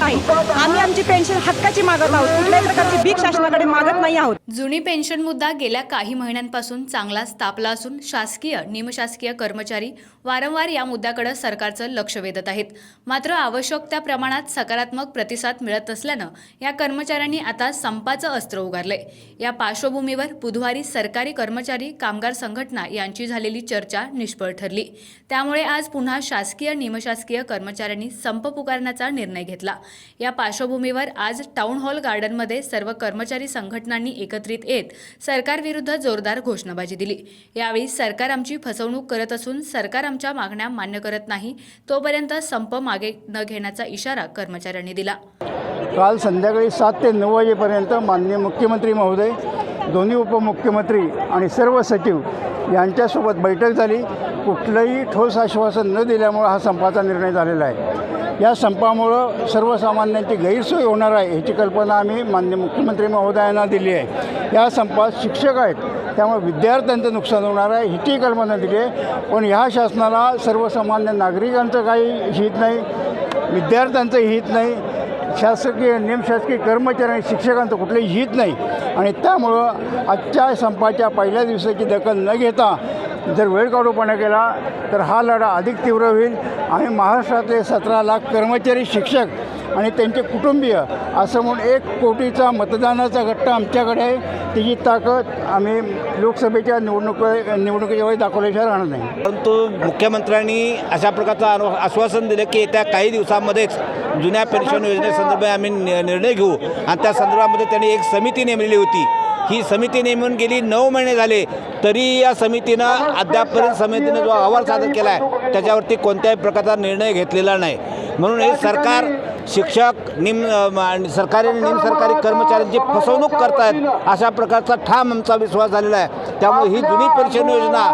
नाही आम्ही आमची पेन्शन हक्काची मागत आहोत. कुठल्याही प्रकारची भीक शासनाकडे मागत नाही आहोत. जुनी पेन्शन मुद्दा गेल्या काही महिन्यांपासून चांगलाच तापला असून शासकीय निमशासकीय कर्मचारी वारंवार या मुद्द्याकडे सरकारचं लक्ष वेधत आहेत. मात्र आवश्यक त्या प्रमाणात सकारात्मक प्रतिसाद मिळत नसल्यानं या कर्मचाऱ्यांनी आता संपाचं अस्त्र उगारलंय. या पार्श्वभूमीवर बुधवारी सरकारी कर्मचारी कामगार संघटना यांची झालेली चर्चा निष्फळ ठरली. त्यामुळे आज पुन्हा शासकीय निमशासकीय कर्मचाऱ्यांनी संप पुकारण्याचा निर्णय घेतला. या पार्श्वभूमीवर आज टाऊन हॉल गार्डनमध्ये सर्व कर्मचारी संघटनांनी एकत्रित येत सरकारविरुद्ध जोरदार घोषणाबाजी दिली. यावेळी सरकार आमची फसवणूक करत असून सरकार आमच्या मागण्या मान्य करत नाही तोपर्यंत संप मागे न घेण्याचा इशारा कर्मचाऱ्यांनी दिला. काल संध्याकाळी सात ते नऊ वाजेपर्यंत माननीय मुख्यमंत्री महोदय दोन्ही उपमुख्यमंत्री आणि सर्व सचिव यांच्यासोबत बैठक झाली. कुठलंही ठोस आश्वासन न दिल्यामुळं हा संपाचा निर्णय झालेला आहे. या संपामुळं सर्वसामान्यांची गैरसोय होणार आहे ह्याची कल्पना आम्ही मान्य मुख्यमंत्री महोदयांना दिली आहे. या संपात शिक्षक आहेत त्यामुळे विद्यार्थ्यांचं नुकसान होणार आहे ह्याची कल्पना दिली आहे. पण ह्या शासनाला सर्वसामान्य नागरिकांचं काही हित नाही विद्यार्थ्यांचं हित नाही शासकीय निमशासकीय कर्मचारी आणि शिक्षकांचं कुठलंही हित नाही. आणि त्यामुळं आजच्या संपाच्या पहिल्या दिवसाची दखल न घेता जर वेळ काढूपणा केला तर हा लढा अधिक तीव्र होईल. आणि महाराष्ट्रातले सतरा लाख कर्मचारी शिक्षक आणि त्यांचे कुटुंबीय असं म्हणून एक कोटीचा मतदानाचा गट्टा आमच्याकडे आहे. त्याची ताकद आम्ही लोकसभेच्या निवडणुक निवडणुकीच्या वेळी दाखवल्याशिवाय राहणार नाही. परंतु मुख्यमंत्र्यांनी अशा प्रकारचं आश्वासन दिलं की येत्या काही दिवसामध्येच जुन्या पेन्शन योजनेसंदर्भात आम्ही निर्णय घेऊ. आणि त्या संदर्भामध्ये त्यांनी एक समिती नेमलेली होती. ही समिती नेमून गेली नऊ महिने झाले तरी या समितीनं अद्यापपर्यंत समितीनं जो अहवाल सादर केला आहे त्याच्यावरती कोणत्याही प्रकारचा निर्णय घेतलेला नाही. म्हणून हे सरकार शिक्षक निम सरकारी आणि निमसरकारी कर्मचाऱ्यांची फसवणूक करतायत अशा प्रकारचा ठाम आमचा विश्वास झालेला आहे. त्यामुळे ही जुनी पेन्शन योजना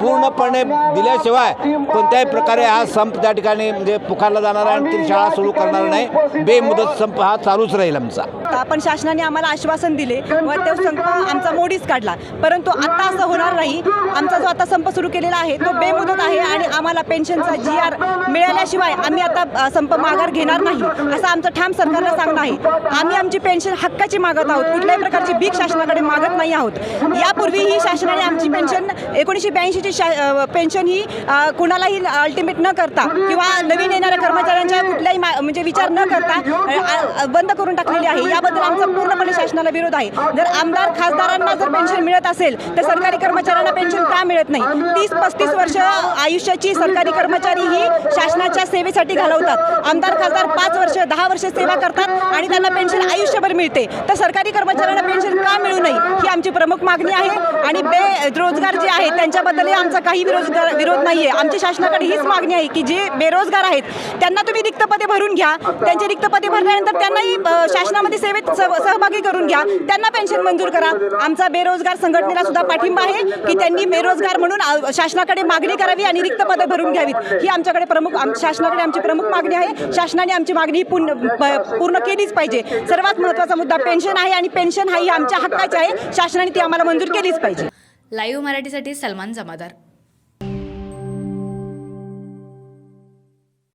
पूर्णपणे दिल्याशिवाय कोणत्याही प्रकारे हा संप त्या ठिकाणी म्हणजे पुकारला जाणार आहे आणि ती शाळा सुरू करणार नाही. बेमुदत संप हा चालूच राहील आमचा. आपण शासनाने आम्हाला आश्वासन दिले व तो संप आमचा मोडीच काढला. परंतु आता असं होणार नाही. आमचा जो आता संप सुरू केलेला आहे तो बेमुदत आहे आणि आम्हाला पेन्शनचा जी आर मिळाल्याशिवाय आम्ही आता संप माघार घेणार नाही असं आमचं ठाम सरकारला सांगणं आहे. आम्ही आमची पेन्शन हक्काची मागत आहोत कुठल्याही प्रकारची भीक शासनाकडे मागत नाही आहोत. यापूर्वी ही शासनाने आमची पेन्शन एकोणीसशे ब्याऐंशीची शा पेन्शन ही कुणालाही अल्टिमेट न करता किंवा नवीन येणाऱ्या कर्मचाऱ्यांच्या कुठल्याही म्हणजे विचार न करता बंद करून टाकलेली आहे. याबद्दल आमचा पूर्णपणे शासनाला विरोध आहे. जर आमदार खासदारांना जर पेन्शन मिळत असेल तर सरकारी कर्मचाऱ्यांना पेन्शन का मिळत नाही? तीस पस्तीस वर्ष आयुष्याची सरकारी कर्मचारी ही शासनाच्या सेवेसाठी घालवतात. आमदार खासदार पाच वर्ष दहा वर्ष सेवा करतात आणि त्यांना पेन्शन आयुष्यभर मिळते. तर सरकारी कर्मचाऱ्यांना पेन्शन का मिळू नये ही आमची प्रमुख मागणी आहे. आणि बेरोजगार जे आहेत त्यांच्याबद्दलही आमचा काही विरोध विरोध नाही आहे आमच्या शासनाकडे हीच मागणी आहे की जे बेरोजगार आहेत त्यांना तुम्ही रिक्त पदे भरून घ्या. त्यांचे रिक्त पदे भरल्यानंतर त्यांनाही शासनामध्ये सेवेत सहभागी करून घ्या. त्यांना पेन्शन मंजूर करा. आमचा बेरोजगार संघटनेला सुद्धा पाठिंबा आहे की त्यांनी बेरोजगार म्हणून शासनाकडे मागणी करावी आणि रिक्त पदे भरून घ्यावीत. ही आमच्याकडे प्रमुख आम- शासनाकडे आमची प्रमुख मागणी आहे. शासनाने आमची मागणी ही पूर्ण प- पूर्ण केलीच पाहिजे. सर्वात महत्त्वाचा मुद्दा पेन्शन आहे आणि पेन्शन हा ही आमच्या हक्काची आहे. शासनाने ती आम्हाला मंजूर केलीच पाहिजे. लाईव्ह मराठीसाठी सलमान जमादार.